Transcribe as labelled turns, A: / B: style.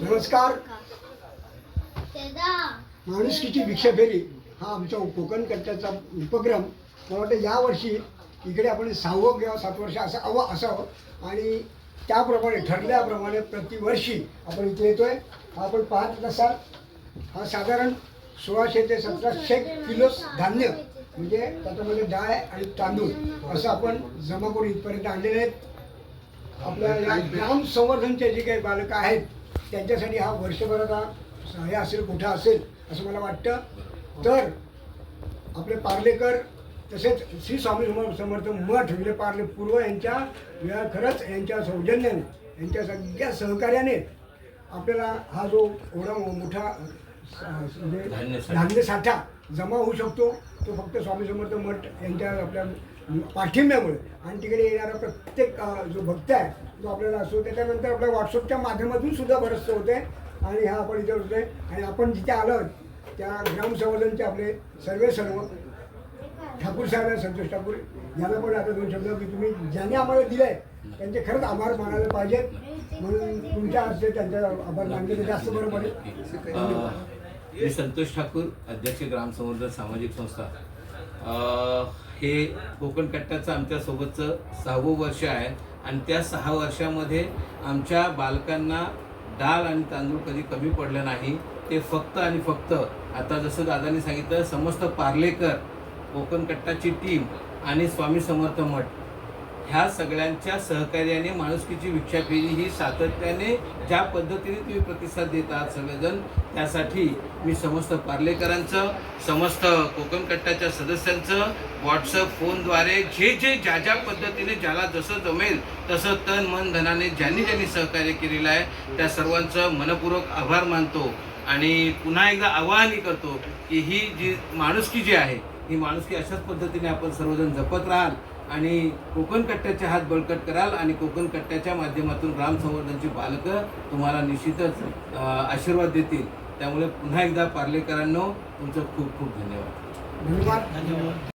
A: नमस्कार. माणुसकीची भिक्षाफेरी हा आमचा कोकण कट्ट्याचा उपक्रम. मला वाटतं यावर्षी इकडे आपण सहावं किंवा सात वर्ष असं हवं असावं. आणि त्याप्रमाणे ठरल्याप्रमाणे प्रतिवर्षी आपण इथे येतोय. हा आपण पाहत असाल. हा साधारण सोळाशे ते सतराशे किलो धान्य म्हणजे त्याच्यामध्ये डाळ आणि तांदूळ असं आपण जमा करून इथपर्यंत आणलेले आहेत. आपल्या या ग्राम संवर्धनचे जे काही बालकं आहेत त्यांच्यासाठी हा वर्षभराचा हे असेल कुठं असेल असं मला वाटतं तर आपले पार्लेकर तसेच श्री स्वामी समर्थ मठ विले पार्ले पूर्व यांच्या या खरंच यांच्या सौजन्याने यांच्या सगळ्या सहकार्याने आपल्याला हा जो एवढा मोठा म्हणजे.
B: धान्य साठा
A: जमा होऊ शकतो तो फक्त स्वामी समर्थ मठ यांच्या आपल्या पाठिंब्यामुळे. आणि तिकडे येणारा प्रत्येक जो भक्त आहे तो आपल्याला असतो. त्याच्यानंतर आपल्या व्हॉट्सअपच्या माध्यमातून सुद्धा बरंचसं होते आणि हा आपण इथे होतोय आणि आपण जिथे आलो त्या ग्रामसंवर्धनचे आपले सर्वे सर्व ठाकूर साहेब आहे संतोष ठाकूर. यांना पण आता दोन शब्द की तुम्ही ज्याने आम्हाला दिलंय त्यांचे खरंच आभार मानायला पाहिजेत. म्हणून तुमच्या हस्ते त्यांचा आभार मानले तर जास्त बरं पडेल.
B: मी संतोष ठाकूर अध्यक्ष ग्रामसंवर्धन सामाजिक संस्था. हे कोकण कट्ट्याचं आमच्यासोबतचं सहावं वर्ष आहे. आणि त्या सहा वर्षामध्ये आमच्या बालकांना डाळ आणि तांदूळ कधी कमी पडलं नाही. ते फक्त आणि फक्त आता जसं दादांनी सांगितलं समस्त पार्लेकर कोकण कट्टाची टीम आणि स्वामी समर्थ मठ. ह्या सगळ्यांच्या सहकार्याने माणुसकीची भिक्षाफेरी ही सातत्याने ज्या पद्धतीने तुम्ही प्रतिसाद देत आहात सगळेजण त्यासाठी मी समस्त पार्लेकरांचं समस्त कोकण कट्ट्याच्या सदस्यांचं व्हॉट्सअप फोनद्वारे जे जे ज्या ज्या पद्धतीने ज्याला जसं जमेल तसं तन मन धनाने ज्यांनी ज्यांनी सहकार्य केलेलं आहे त्या सर्वांचं मनपूर्वक आभार मानतो आणि पुन्हा एकदा आवाहनही करतो की ही जी माणुसकी जी आहे ही माणुसकी अशाच पद्धतीने आपण सर्वजण जपत राहाल. आणि कोकण कट्ट्याचे हात बळकट कराल आणि कोकण कट्ट्याच्या माध्यमातून ग्राम संवर्धनची बालकं तुम्हाला निश्चितच आशीर्वाद देतील. त्यामुळे पुन्हा एकदा पार्लेकरांनो तुमचं खूप खूप धन्यवाद
A: धन्यवाद. धन्यवाद.